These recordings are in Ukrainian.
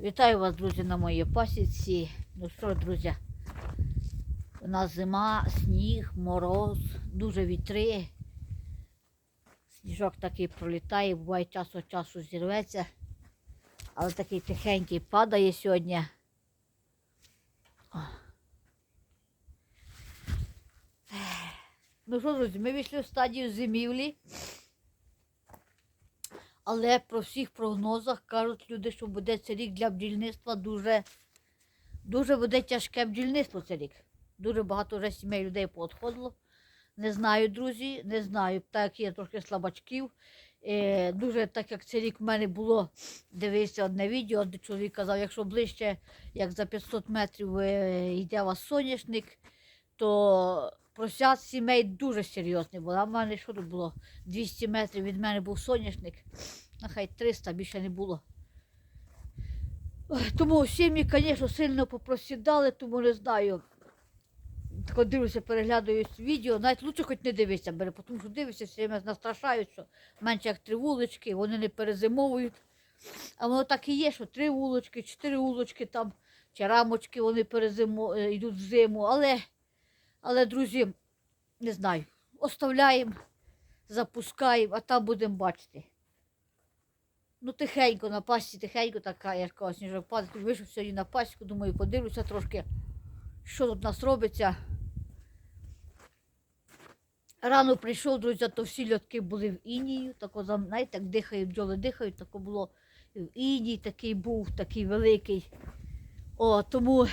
Вітаю вас, друзі, на моїй пасіці. Ну що, друзі, у нас зима, сніг, мороз, дуже вітри. Сніжок такий пролітає, буває час від часу зірветься, але такий тихенький падає сьогодні. О. Ну що, друзі, ми вийшли в стадію зимівлі. Але про всіх прогнозах кажуть люди, що буде цей рік для бджільництва дуже, дуже буде тяжке бджільництво цей рік. Дуже багато вже сімей людей поотходило. Не знаю, друзі, не знаю. Так є трохи слабачків. Е, дуже так як цей рік в мене було, дивився одне відео, де чоловік казав, якщо ближче, як за 500 метрів е, йде у вас соняшник, то просят сімей дуже серйозний був. А в мене що тут було? 200 метрів від мене був соняшник. Нехай 300 більше не було. Тому сім'ї, звісно, сильно попросідали, тому не знаю. Тако дивлюся, переглядаю відео, навіть лучше хоч не дивитися, бере, тому що дивишся, все время настрашають, що менше як три вулички, вони не перезимовують. А воно так і є, що три вулочки, чотири вулочки там, чи рамочки вони перезимо, е, йдуть в зиму. Але, але, друзі, не знаю, оставляємо, запускаємо, а там будемо бачити. Ну, тихенько на пасі, тихенько така, я ж кажу, сніжок падає. Вийшов сьогодні на пасіку, думаю, подивлюся трошки, що тут у нас робиться. Рано прийшов, друзі, то всі льотки були в інію, тако, знаєте, так дихають, бджоли дихають, тако було в іній такий був, такий великий. О, тому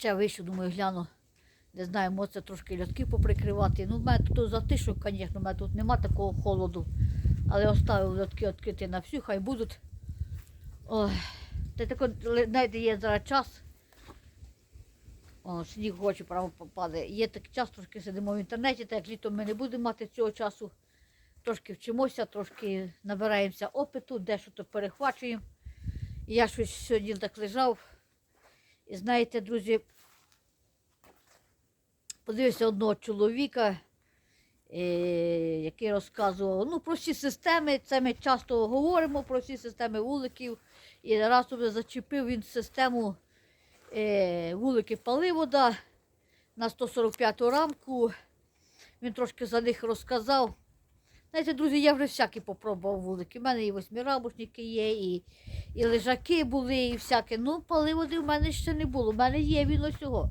ще вийшов, думаю, гляну. Не знаю, може це трошки льотки поприкривати. Ну, в мене тут затишок, звісно, в мене тут нема такого холоду. Але оставив льотки відкриті на всю, хай будуть. Ой, та тако, знаєте, є зараз час. О, сніг в очі право попаде. Є такий час, трошки сидимо в інтернеті, так як літом ми не будемо мати цього часу. Трошки вчимося, трошки набираємося опиту, дещо то перехвачуємо. Я щось сьогодні так лежав. І знаєте, друзі, подивився одного чоловіка, е, який розказував ну, про всі системи. Це ми часто говоримо про всі системи вуликів. І раз зачепив він систему е, вулики паливода на 145 рамку. Він трошки за них розказав. Знаєте, друзі, я вже всякі попробував вулики. У мене і восьмирамушники є, і, і лежаки були, і всяке. Ну, паливоди в мене ще не було. У мене є він ось цього.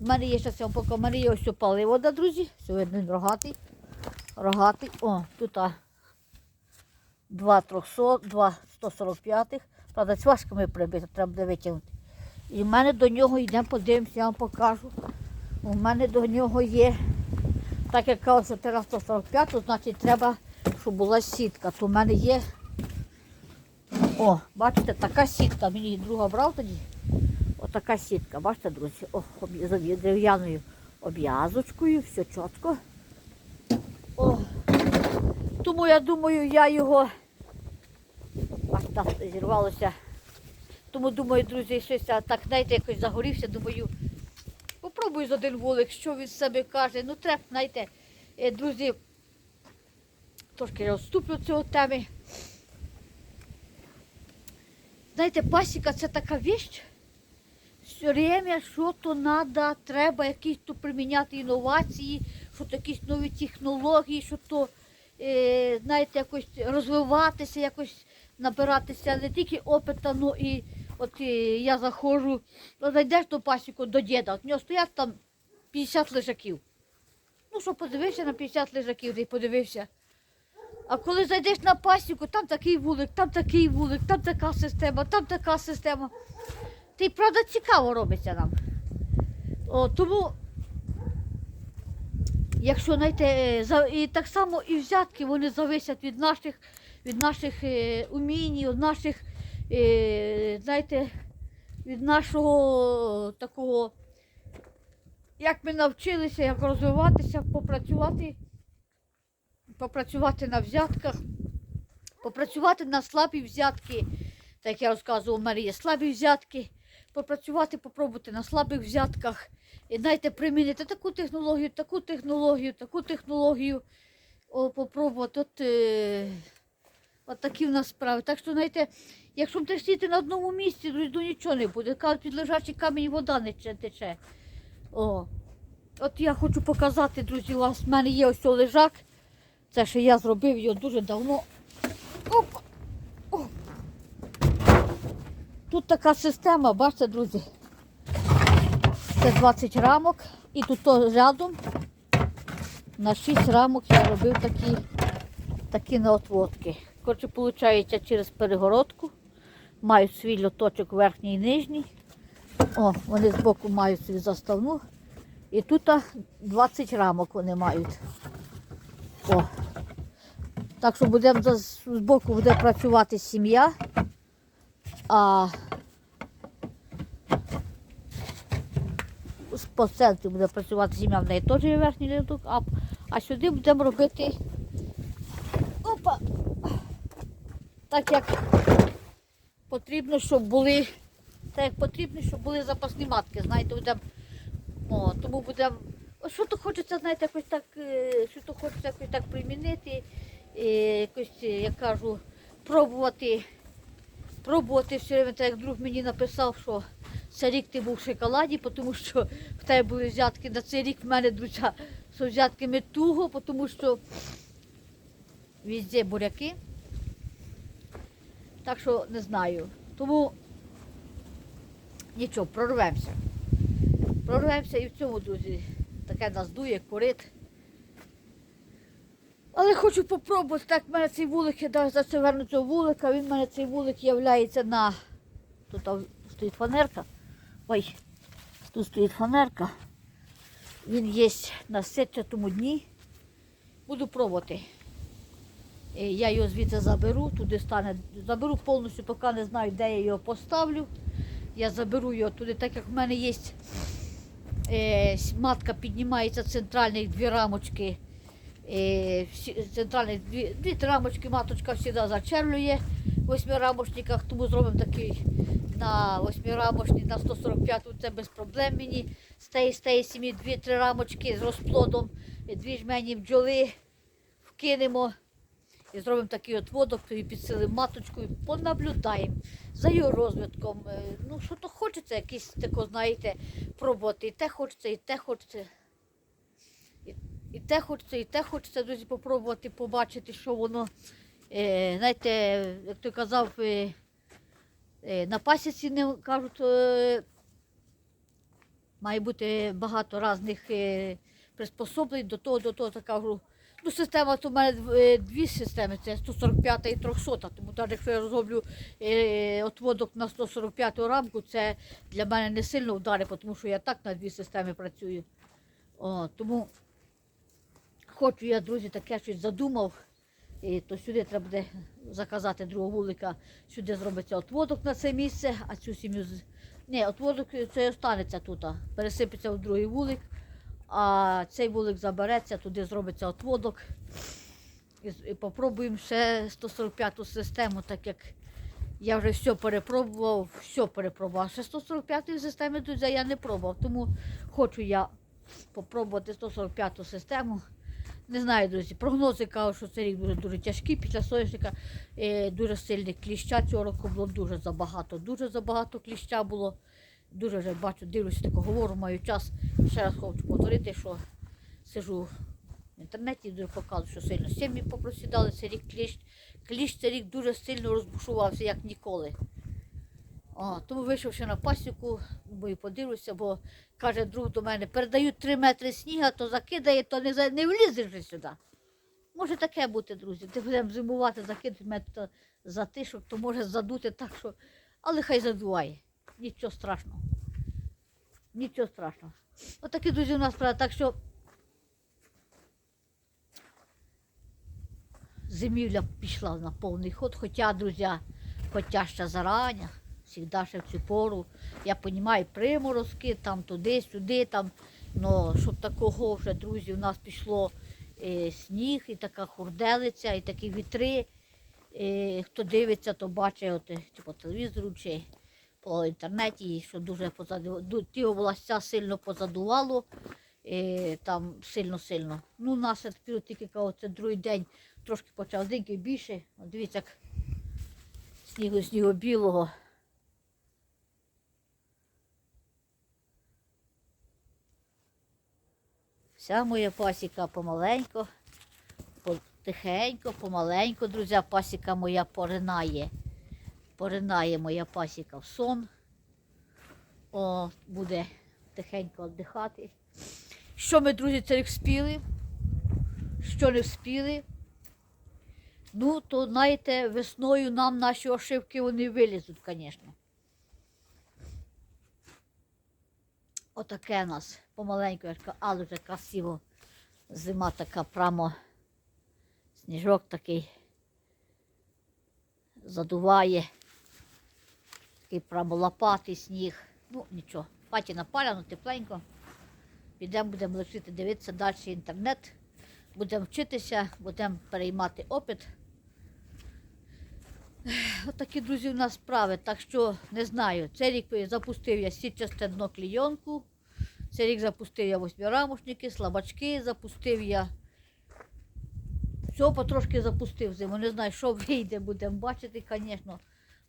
Є зараз я вам покажу, є ось цього паливода, друзі. Сьогодні він рогатий. Рогатий. О, тут а, два 300, два 145. Правда, цвашками прибито, треба буде витягнути. І в мене до нього йдемо, подивимося, я вам покажу. У мене до нього є, так як кажу, що треба 145, то значить треба, щоб була сітка. То в мене є. О, бачите, така сітка. Мені її друга брав тоді. Отака сітка, бачите, друзі, О, з дерев'яною обв'язочкою, все чітко. О. Тому я думаю, я його. Так зірвалося. Тому думаю, друзі, щось так, знаєте, якось загорівся, думаю, попробую з один вулик, що він себе каже. Ну, треба, знаєте, е, друзі, трошки я відступлю цього теми. Знаєте, пасіка це така віч. Время що то треба, треба якісь то приміняти інновації, що то якісь нові технології, що то, е, знаєте, якось розвиватися, якось набиратися не тільки опита, ну і от е, я заходжу, зайдеш до пасіку, до діда, от в нього стоять там 50 лежаків. Ну що, подивився на 50 лежаків, ти подивився. А коли зайдеш на пасіку, там такий вулик, там такий вулик, там така система, там така система. Й правда цікаво робиться нам. О, тому, якщо знаєте, е, і так само і взятки вони зависять від наших, від наших е, умінь, від наших, е, знаєте, від нашого такого, як ми навчилися, як розвиватися, попрацювати, попрацювати на взятках, попрацювати на слабі взятки. Так як я розказувала, у мене слабі взятки попрацювати, попробувати на слабих взятках. І знаєте, примінити таку технологію, таку технологію, таку технологію. О, попробувати. От, е, От такі в нас справи. Так що, знаєте, якщо сидіти на одному місці, то нічого не буде. Кажуть, під лежачий камінь вода не тече. О. От я хочу показати, друзі, у вас в мене є ось лежак. Це ще я зробив його дуже давно. Опа. О. Тут така система, бачите, друзі. Це 20 рамок. І тут то рядом на 6 рамок я робив такі, такі наотводки. Коротше, виходить, через перегородку. Мають свій льоточок верхній і нижній. О, вони збоку мають свою заставну. І тут 20 рамок вони мають. О. Так що будемо за- збоку буде працювати сім'я. По центру буде працювати сім'я, в неї теж є верхній літок, а, а сюди будемо робити опа, так як потрібно, щоб були, так як потрібно, щоб були запасні матки. Знаєте, будемо, о, тому будемо, що то хочеться, знаєте, якось так, е, що то хочеться якось так примінити, е, якось, е, я кажу, пробувати, пробувати все время, так як друг мені написав, що цей рік ти був в шоколаді, тому що в тебе були взятки на цей рік в мене, друзі, з взятками туго, тому що везде буряки. Так що не знаю. Тому нічого, прорвемося. Прорвемося і в цьому, друзі, таке нас дує, корит. Але хочу попробувати, так в мене цей вулик, я даже за це верну цього вулика, він в мене цей вулик являється на. Тут а, стоїть фанерка. Ой, тут стоїть фанерка. Він є на сетчатому дні. Буду пробувати. Е, Я його звідси заберу, туди стане, заберу повністю, поки не знаю, де я його поставлю. Я заберу його туди, так як в мене є е, матка піднімається центральних дві рамочки. Всі, дві, дві рамочки маточка завжди зачерлює в восьмирамочниках, тому зробимо такий на восьмирамочний, на 145 це без проблем мені. З тієї, з сім'ї дві-три рамочки з розплодом, дві жмені бджоли вкинемо. І зробимо такий от водок, і підсилимо маточку, і понаблюдаємо за його розвитком. Е, Ну, що то хочеться, якийсь тако, знаєте, пробувати. І те хочеться, і те хочеться. І, те хочеться, і те хочеться, друзі, попробувати, побачити, що воно. Е, знаєте, як той казав, е, е, на пасіці не кажуть, е, має бути багато різних е, приспособлень до того, до того, так кажу. Ну, система то в мене е, дві системи, це 145 і 300. Тому навіть якщо я розроблю е, отводок на 145 рамку, це для мене не сильно вдари, тому що я так на дві системи працюю. О, тому хочу я, друзі, таке щось задумав. І то сюди треба буде заказати другого вулика, сюди зробиться отводок на це місце, а цю сім'ю. Ні, отводок це останеться тут, пересипеться в другий вулик, а цей вулик забереться, туди зробиться отводок. І попробуємо ще 145-ту систему, так як я вже все перепробував, все перепробував. Ще 145-ї системи друзі, я не пробував, тому хочу я попробувати 145-ту систему. Не знаю, друзі, прогнози кажуть, що цей рік дуже дуже тяжкий після соняшника. Е, дуже сильний кліща цього року було дуже забагато. Дуже забагато кліща було. Дуже вже бачу, дивлюся, тако говорю, маю час. Ще раз хочу повторити, що сижу в інтернеті і показую, що сильно сім'ї попросідали цей рік кліщ. Кліщ цей рік дуже сильно розбушувався, як ніколи. О, тому вийшов ще на пасіку, бо і подивлюся, бо каже друг до мене, передають три метри сніга, то закидає, то не, не влізеш же сюди. Може таке бути, друзі. Ти будемо зимувати, закидати метр затишок, то може задути так, що. Але хай задуває. Нічого страшного. Нічого страшного. Отакі, друзі, у нас справа. Так що зимівля пішла на повний ход. Хоча, друзі, хоча ще зарані, завжди ще в цю пору. Я розумію, приморозки, там туди-сюди, там. Ну, щоб такого вже, друзі, у нас пішло е, сніг, і така хурделиця, і такі вітри. Е, хто дивиться, то бачить от, е, чи по телевізору, чи по інтернеті, що дуже позаду, ті областя сильно позадувало. е, там сильно-сильно. Ну, нас тільки це другий день трошки почав деньки більше. Дивіться, як снігу снігу білого. Вся моя пасіка помаленько, потихенько, помаленько, друзі, пасіка моя поринає. Поринає моя пасіка в сон. О, буде тихенько віддихати. Що ми, друзі, це вспіли? Що не вспіли? Ну, то знаєте, весною нам наші ошибки вони вилізуть, звісно. Отаке у нас помаленьку, але вже красиво. Зима така прямо, сніжок такий задуває. Такий прямо лопатий сніг. Ну, нічого. В хаті напаляно, тепленько. Підемо, будемо лишити дивитися далі інтернет. Будемо вчитися, будемо переймати опит. Отакі, друзі, у нас справи. Так що не знаю. Цей рік запустив я сітчасте дно клійонку. Цей рік запустив я восьмирамушники, слабачки, запустив я. Все потрошки запустив зиму. Не знаю, що вийде, будемо бачити, звісно.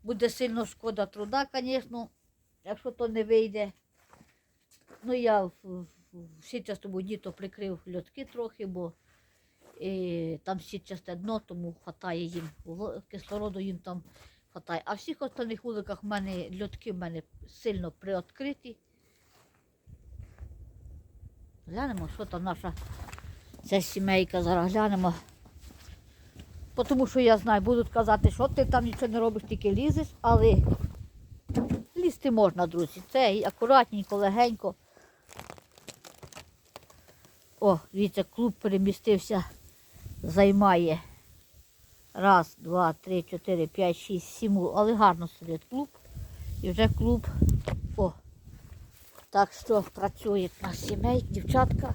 Буде сильно шкода труда, звісно, якщо то не вийде. Ну, я в, в, в сітчастому дні то прикрив льотки трохи, бо і, там сітчасте дно, тому хватає їм кислороду їм там хватає. А всіх остальних вуликах в мене льотки в мене сильно приоткриті. Глянемо, що там наша ця сімейка, зараз глянемо. Тому що я знаю, будуть казати, що ти там нічого не робиш, тільки лізеш, але лізти можна, друзі. Це і акуратненько, легенько. О, дивіться, клуб перемістився, займає. Раз, два, три, чотири, п'ять, шість, сім. Але гарно сидить клуб. І вже клуб. Так що працює на сімей, дівчатка.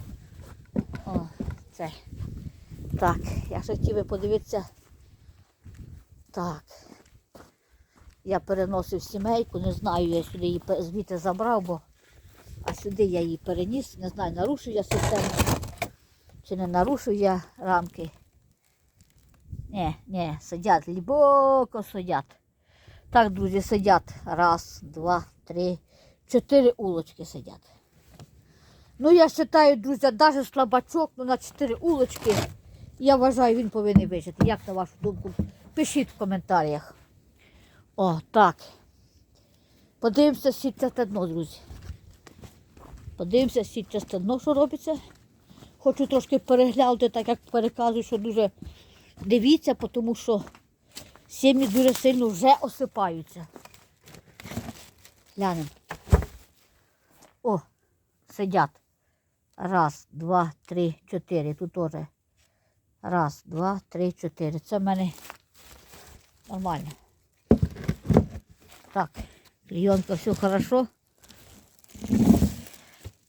О, це. Так, я ще хотів би подивитися. Так. Я переносив сімейку, не знаю, я сюди її звідти забрав, бо а сюди я її переніс. Не знаю, нарушив я систему, чи не нарушив я рамки. Ні, ні, сидять, глибоко сидять. Так, друзі, сидять. Раз, два, три, чотири улочки сидять. Ну, я вважаю, друзі, навіть слабачок, ну на чотири улочки, я вважаю, він повинен вижити. Як на вашу думку? Пишіть в коментарях. О, так. Подивимося сітчасте дно, друзі. Подивимося сітчасте дно, що робиться. Хочу трошки переглянути, так як переказую, що дуже дивіться, тому що сім'ї дуже сильно вже осипаються. Глянемо. О, сидять. Раз, два, три, чотири. Тут теж. Раз, два, три, чотири. Це в мене нормально. Так, клейонка, все хорошо.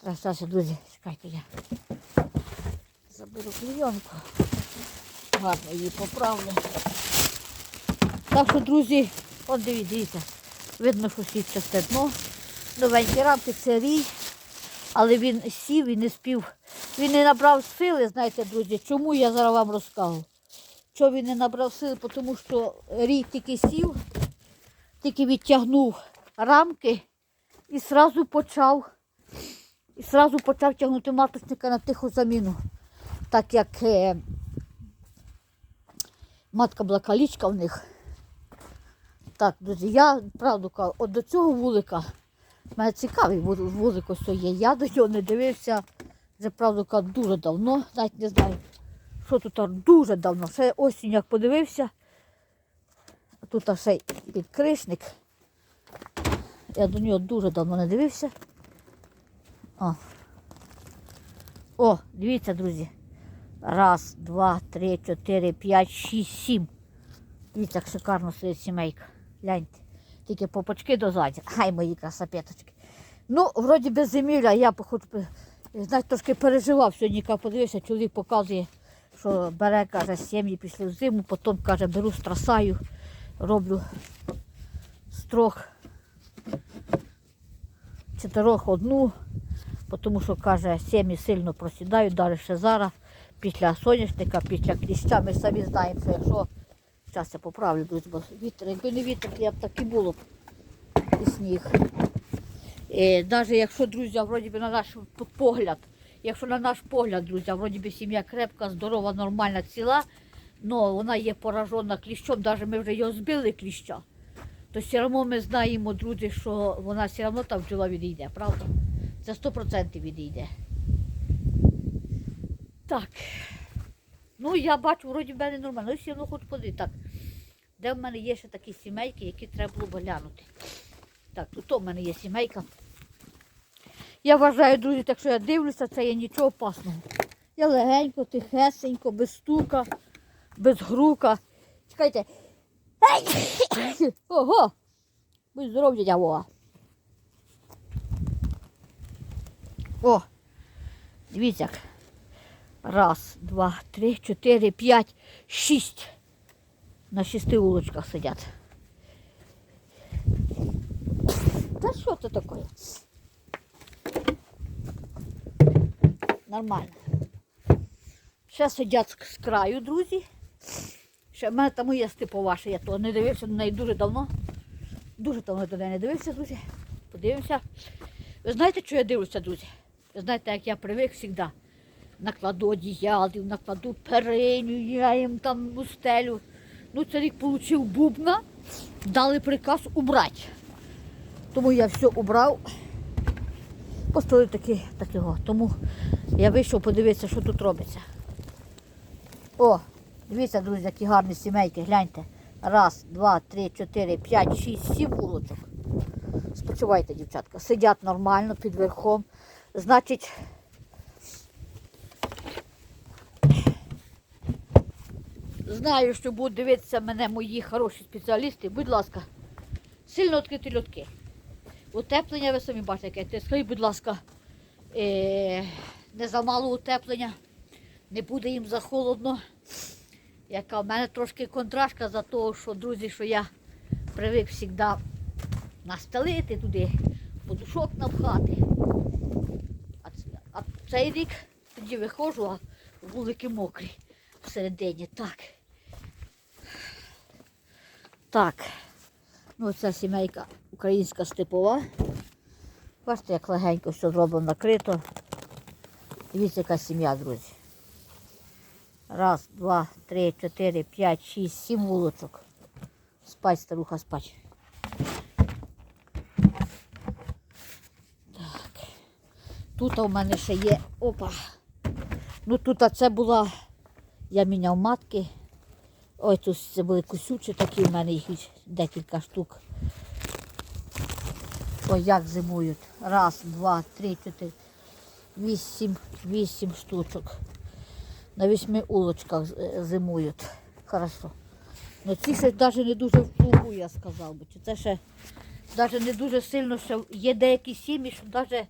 Зараз, друзі, чекайте я. Заберу клейонку. Гарно її поправлю. Так що, друзі, от дивіться. Видно, що сітчасте дно. Новенькі рамки це рій, але він сів і не спів. Він не набрав сили, знаєте, друзі. Чому я зараз вам розкажу? Чого він не набрав сили? Тому що рій тільки сів, тільки відтягнув рамки і одразу почав, і сразу почав тягнути маточника на тиху заміну. Так як е, матка була калічка в них. Так, друзі, я правду кажу, от до цього вулика, в мене цікавий ву- вулик ось є. Я до нього не дивився, вже правду дуже давно, навіть не знаю, що тут дуже давно. Ще осінь як подивився. Тут ще підкришник. Я до нього дуже давно не дивився. О, О дивіться, друзі. Раз, два, три, чотири, п'ять, шість, сім. Дивіться, як шикарно сидить сімейка. Гляньте. Тільки попочки дозаді. Хай мої красапеточки. Ну, вроді без зимівля, я хоч знаєте, трошки переживав сьогодні, коли подивився, чоловік показує, що бере, каже, сім'ї пішли в зиму, потім каже, беру страсаю, роблю з чотирьох одну, тому що каже, сім'ї сильно просідають, навіть ще зараз, після соняшника, після кліща. Ми самі знаємо, що якщо зараз я поправлю, бо вітер, якби не вітер, я б так і було б і сніг. Навіть якщо, друзі, вроді би на наш погляд, якщо на наш погляд, друзі, вроді би сім'я крепка, здорова, нормальна, ціла, але вона є поражена кліщом, навіть ми вже його збили кліща, то все одно ми знаємо, друзі, що вона все одно там бджола відійде, правда? Це 100% відійде. Так. Ну, я бачу, вроді в мене нормально, але все одно хочу подивитися. Так. Де в мене є ще такі сімейки, які треба було б глянути. Так, тут у мене є сімейка. Я вважаю, друзі, так що я дивлюся, це є нічого опасного. Я легенько, тихесенько, без стука, без грука. Чекайте. Ого! Будь здоров'я, дядя Вова. О! Дивіться. Раз, два, три, чотири, п'ять, шість. На шести улочках сидять. Та що це таке? Нормально. Ще сидять з- краю, друзі. Ще в мене там є степова, ще я того не дивився на неї дуже давно. Дуже давно до неї не дивився, друзі. Подивимося. Ви знаєте, що я дивлюся, друзі? Ви знаєте, як я привик завжди. Накладу одіялів, накладу периню, я їм там у стелю. Ну, цей рік отримав бубна, дали приказ убрати. Тому я все убрав. Поставив таки, такого. Тому я вийшов подивитися, що тут робиться. О, дивіться, друзі, які гарні сімейки, гляньте. Раз, два, три, чотири, п'ять, шість, сім вулочок. Спочивайте, дівчатка. Сидять нормально під верхом. Значить, знаю, що будуть дивитися мене мої хороші спеціалісти. Будь ласка, сильно відкриті льотки. Утеплення, ви самі бачите, яке. Скажіть, будь ласка, е, не замало утеплення, не буде їм за холодно. Яка в мене трошки контрашка за того, що, друзі, що я привик завжди настелити туди, подушок напхати. А, а цей рік тоді виходжу, а вулики мокрі всередині. Так. Так. Ну, ця сімейка українська степова. Бачите, як легенько все зроблено накрито. Дивіться, яка сім'я, друзі. Раз, два, три, чотири, п'ять, шість, сім вулочок. Спать, старуха, спать. Так. Тут у мене ще є. Опа. Ну тут це була. Я міняв матки. Ой, тут це були кусючі такі, в мене їх декілька штук. Ой, як зимують. Раз, два, три, чотири. Вісім, вісім штучок. На вісьми улочках е, зимують. Хорошо. Ну ці ще навіть не дуже в клубу, я сказав би. Це ще навіть не дуже сильно ще. Є деякі сім'ї, що навіть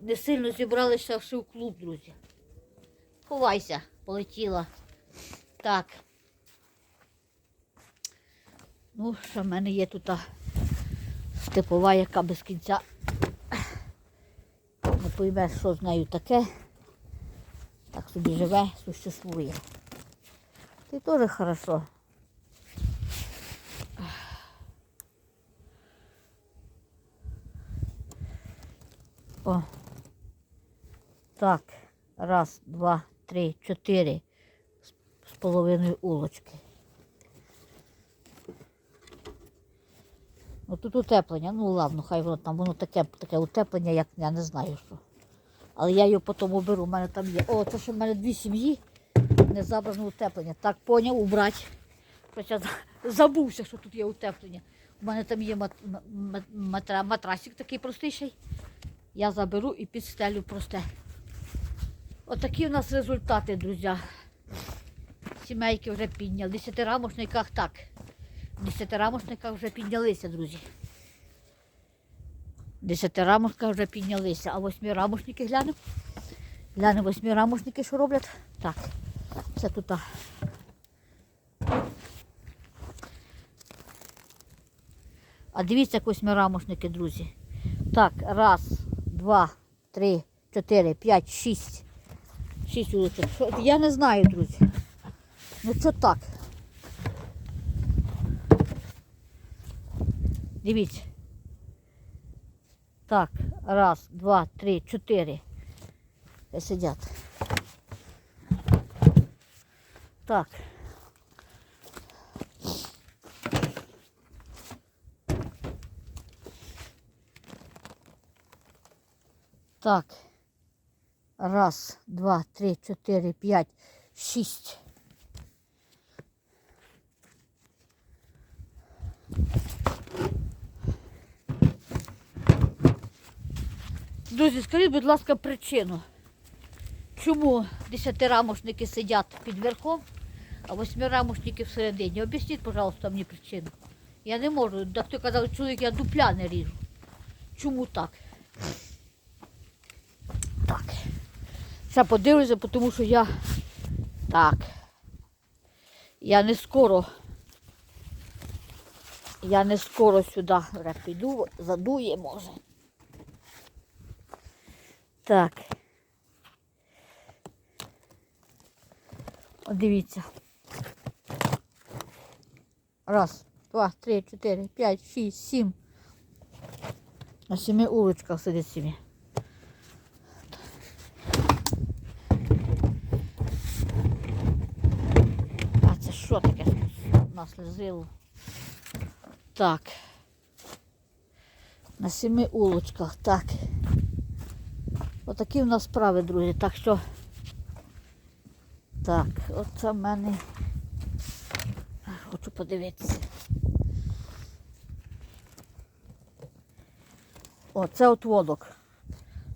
не сильно зібралися ще в клуб, друзі. Ховайся, полетіла. Так. Ну, що в мене є тут степова, яка без кінця. Не поймеш, що з нею таке. Так собі живе, существує. Ти теж хорошо. О. Так. Раз, два, три, чотири. З половиною улочки. Ну тут утеплення, ну ладно, хай воно там, воно таке, таке утеплення, як я не знаю що. Але я його потім оберу, у мене там є. О, це ще в мене дві сім'ї, не забрано утеплення. Так, поняв, убрати. Хоча забувся, що тут є утеплення. У мене там є мат, матра, матрасик такий простіший. Я заберу і підстелю просте. Отакі у нас результати, друзі. Сімейки вже підняли. В десятирамошниках так. В десятирамошниках вже піднялися, друзі. Десятирамошка вже піднялися, а восьмирамошники глянемо. Глянемо восьмирамошники, що роблять. Так, це тут. А дивіться, як восьмирамошники, друзі. Так, раз, два, три, чотири, п'ять, шість. Шість вуличок. Я не знаю, друзі. Ну що так? Дивіться. Так, раз, два, три, чотири. Хай Сидять. Так. Так. Раз, два, три, чотири, п'ять, шість. Друзі, скажіть, будь ласка, причину. Чому десятирамошники сидять під верхом, а восьмирамошники всередині? Об'ясніть, пожалуйста, мені причину. Я не можу. Так хто казав, чоловік, я дупля не ріжу. Чому так? Так. Ще подивлюся, тому що я. Так. Я не скоро. Я не скоро сюди піду, задує може. Так. От дивіться. Раз, два, три, чотири, п'ять, шість, сім. На семи улочках сидить сім'я. А це що таке нас лизило? Так. На семи улочках, так. Отакі в нас справи, друзі. Так що. Так, оце в мене. Хочу подивитися. О, це от водок.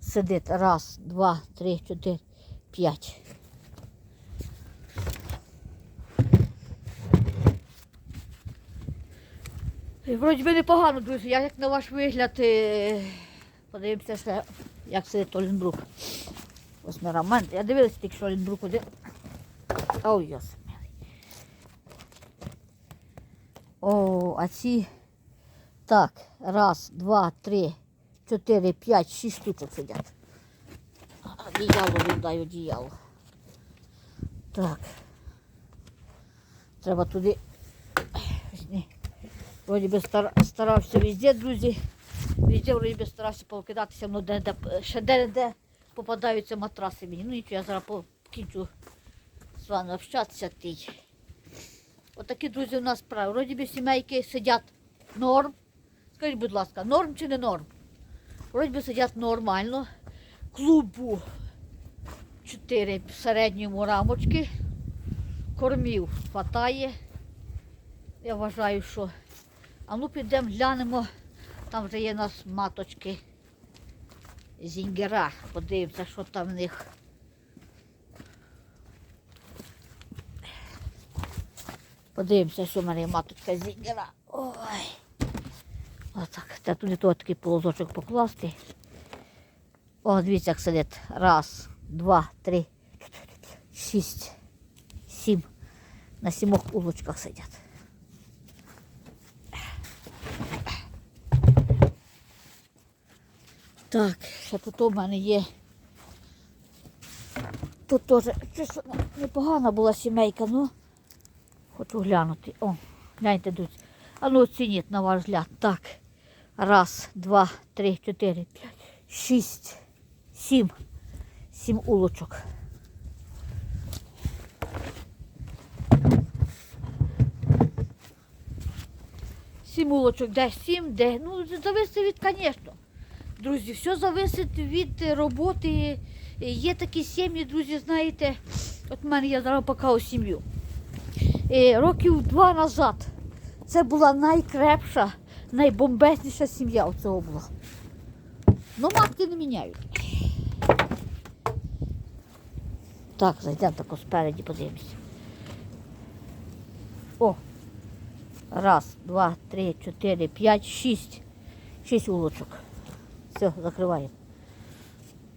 Сидить. Раз, два, три, чотири, п'ять. Вроді би непогано, друзі. Я як на ваш вигляд, е, подивимося ще, як сидить Олінбрук. Ось роман. Я дивилася тільки, що Олінбрук один. Ой, я смілий. О, а ці. Так, раз, два, три, чотири, п'ять, шість штучок сидять. Одіяло віддаю одіяло. Так. Треба туди. Вроді би стар- старався везде, друзі. Везде вроді би старався повкидатися, але де, де, ще де-де попадаються матраси мені. Ну нічого, я зараз покінчу з вами общатися тій. Отакі, друзі, у нас справи. Вроді би сімейки сидять норм. Скажіть, будь ласка, норм чи не норм? Вроді би сидять нормально. Клубу 4 в середньому рамочки. Кормів хватає. Я вважаю, що. А ну підемо глянемо. Там вже є у нас маточки зінгера. Подивимося, що там в них. Подивимося, що в мене маточка зінгера. Ой. Отак. Та туди то такий полозочок покласти. О, дивіться, як сидить. Раз, два, три, шість, сім. На сімох улочках сидять. Так, ще тут у мене є. Тут теж щось непогана була сімейка, ну хочу глянути. О, гляньте тут. А ну оцініть на ваш взгляд. Так. Раз, два, три, чотири, п'ять, шість, сім. Сім улочок. Сім улочок, де сім, де. Ну, зависить від, звісно. Друзі, все зависить від роботи. Є такі сім'ї, друзі, знаєте, от мене я зараз покажу сім'ю. Е, Років два назад це була найкрепша, найбомбезніша сім'я оцього була. Ну, матки не міняють. Так, зайдемо тако спереді, подивимося. О! Раз, два, три, чотири, п'ять, шість. Шість вулочок. Все, закриваємо.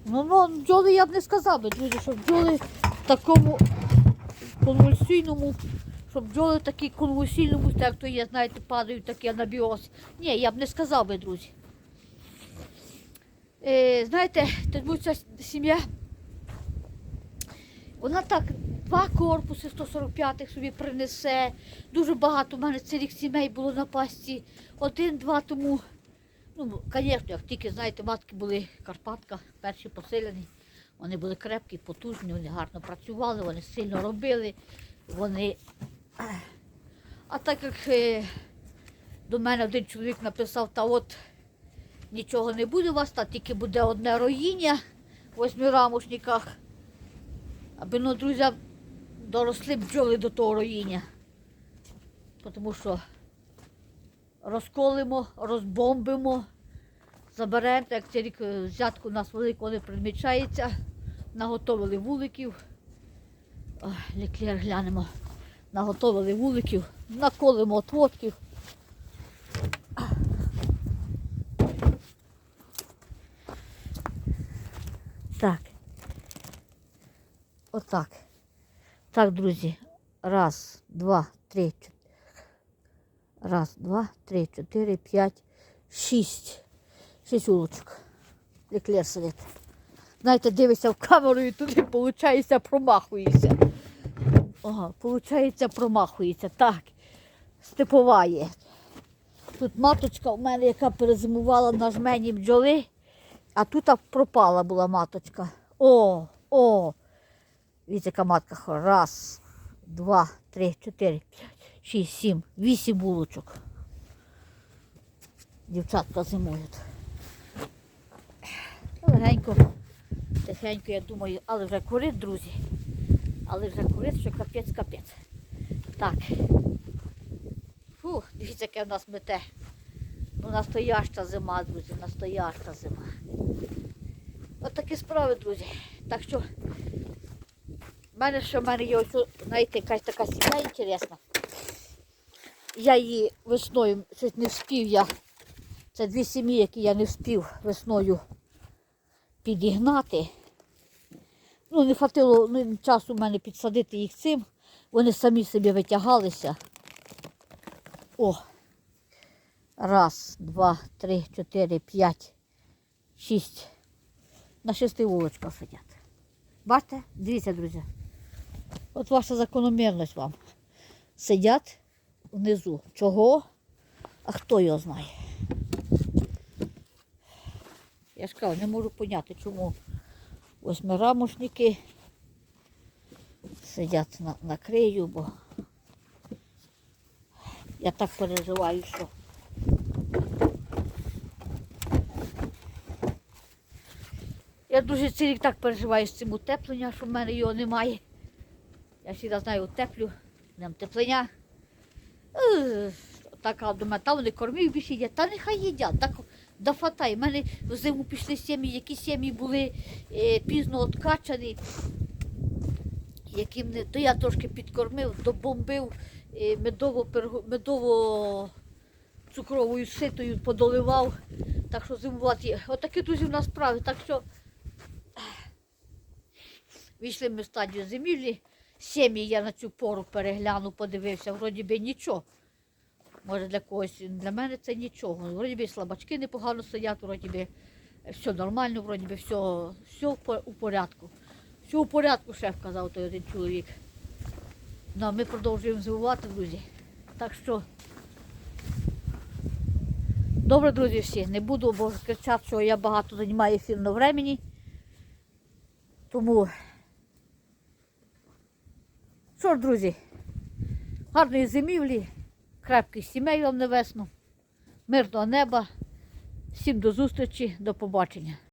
Ну, ну, бджоли я б не сказав би, друзі, що бджоли в такому конвульсійному, щоб бджоли в такій конвульсійному, так то є, знаєте, падають такі анабіоз. Ні, я б не сказав би, друзі. Е, знаєте, ця сім'я. Вона так два корпуси 145-х собі принесе. Дуже багато в мене цілих сімей було на пасті. Один-два тому. Ну, звісно, як тільки, знаєте, матки були Карпатка, перші поселені. Вони були крепкі, потужні, вони гарно працювали, вони сильно робили. Вони. А так як е, до мене один чоловік написав, та от нічого не буде у вас, та тільки буде одне роїння в восьмирамушниках. Аби ну, друзі, доросли бджоли до того роїння. Тому що розколимо, розбомбимо, заберемо, як цей рік е, взятку у нас велико не примічається. Наготовили вуликів. Ліклер глянемо. Наготовили вуликів, наколимо отводків. Так. Отак. Так, друзі. Раз, два, три, чотири. Раз, два, три, чотири, п'ять, шість. Шість улочок. Еклер сидить. Знаєте, дивишся в камеру і туди, виходить, промахується. Ага, виходить, промахується. Так. Степова. Тут маточка у мене, яка перезимувала на жмені бджоли, а тут пропала була маточка. О, о! Дивіться, яка матка. Раз, два, три, чотири, п'ять, шість, сім, вісім булочок. Дівчатка зимують. Легенько, тихенько, я думаю, але вже курить, друзі. Але вже курить, що капець, капець. Так. Фух, дивіться, яке в нас мете. Ну, настояща зима, друзі, настояща зима. От такі справи, друзі. Так що в мене ще в мене є ось, знаєте, якась така сім'я інтересна. Я її весною щось не вспів я. Це дві сім'ї, які я не вспів весною підігнати. Ну, не хватило ну, часу в мене підсадити їх цим. Вони самі собі витягалися. О. Раз, два, три, чотири, п'ять, шість. На шести вулочках сидять. Бачите? Дивіться, друзі. От ваша закономірність вам. Сидять внизу. Чого? А хто його знає? Я ж кажу, не можу поняти, чому восьмирамушники сидять на, на крию, бо я так переживаю, що Я дуже цілий так переживаю з цим утепленням, що в мене його немає. Я завжди знаю, утеплю, нам теплення. Така до мене, та вони кормів більше їдять, та нехай їдять. Так до фатай. У мене зиму пішли сім'ї, які сім'ї були е, пізно откачані, яким не, то я трошки підкормив, добомбив е, медово, медово цукровою ситою подоливав. Так що зимувати. Отакі друзі в нас справи. Так що Війшли ми в стадію зимівлі. Сім'ї я на цю пору перегляну, подивився, вроді би нічого. Може для когось, для мене це нічого. Вроді би слабачки непогано стоять, вроді би все нормально, вроді би все, все у порядку. Все у порядку, шеф казав той один чоловік. Ну, а ми продовжуємо зимувати, друзі. Так що. Добре, друзі, всі. Не буду, бо кричати, що я багато займаю ефірного времени. Тому що ж, друзі, гарної зимівлі, крепких сімей вам на весну, мирного неба. Всім до зустрічі, до побачення.